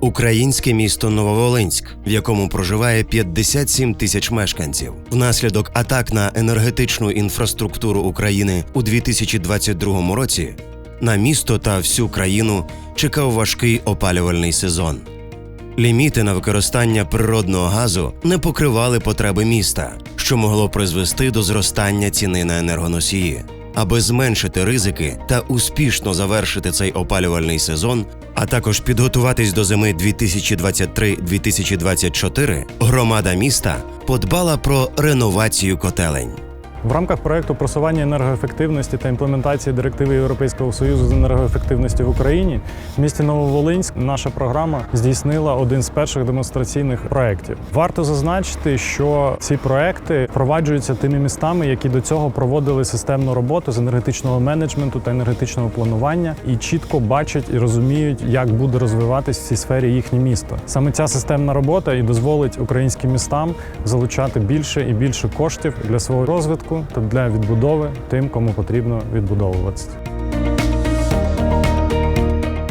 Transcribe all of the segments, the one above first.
Українське місто Нововолинськ, в якому проживає 57 тисяч мешканців. Внаслідок атак на енергетичну інфраструктуру України у 2022 році на місто та всю країну чекав важкий опалювальний сезон. Ліміти на використання природного газу не покривали потреби міста, що могло призвести до зростання ціни на енергоносії. Аби зменшити ризики та успішно завершити цей опалювальний сезон, а також підготуватись до зими 2023-2024, громада міста подбала про реновацію котелень. В рамках проекту просування енергоефективності та імплементації директиви Європейського союзу з енергоефективності в Україні в місті Нововолинськ наша програма здійснила один з перших демонстраційних проєктів. Варто зазначити, що ці проекти впроваджуються тими містами, які до цього проводили системну роботу з енергетичного менеджменту та енергетичного планування і чітко бачать і розуміють, як буде розвиватись в цій сфері їхнє місто. Саме ця системна робота і дозволить українським містам залучати більше і більше коштів для свого розвитку та для відбудови тим, кому потрібно відбудовуватися.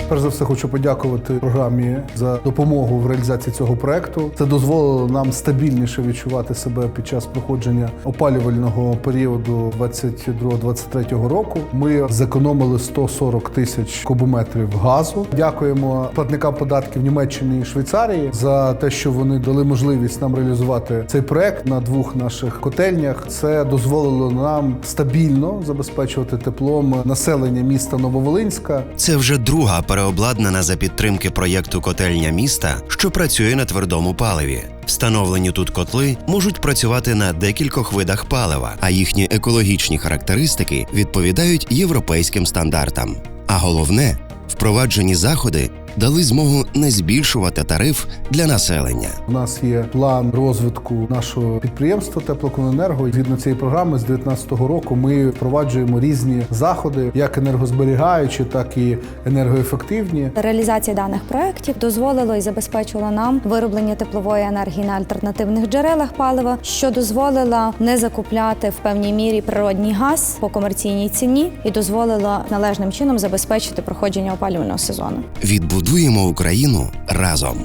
Перш за все, хочу подякувати програмі за допомогу в реалізації цього проекту. Це дозволило нам стабільніше відчувати себе під час проходження опалювального періоду 22-23 року. Ми зекономили 140 тисяч кубометрів газу. Дякуємо платникам податків Німеччини і Швейцарії за те, що вони дали можливість нам реалізувати цей проект на двох наших котельнях. Це дозволило нам стабільно забезпечувати теплом населення міста Нововолинська. Це вже друга переобладнана за підтримки проєкту котельня міста, що працює на твердому паливі. Встановлені тут котли можуть працювати на декількох видах палива, а їхні екологічні характеристики відповідають європейським стандартам. А головне, впроваджені заходи дали змогу не збільшувати тариф для населення. У нас є план розвитку нашого підприємства Теплокомуненерго. Згідно цієї програми з 2019 року ми впроваджуємо різні заходи, як енергозберігаючі, так і енергоефективні. Реалізація даних проєктів дозволило і забезпечило нам вироблення теплової енергії на альтернативних джерелах палива, що дозволило не закупляти в певній мірі природній газ по комерційній ціні і дозволило належним чином забезпечити проходження опалювального сезону. Відбудуємо Україну разом.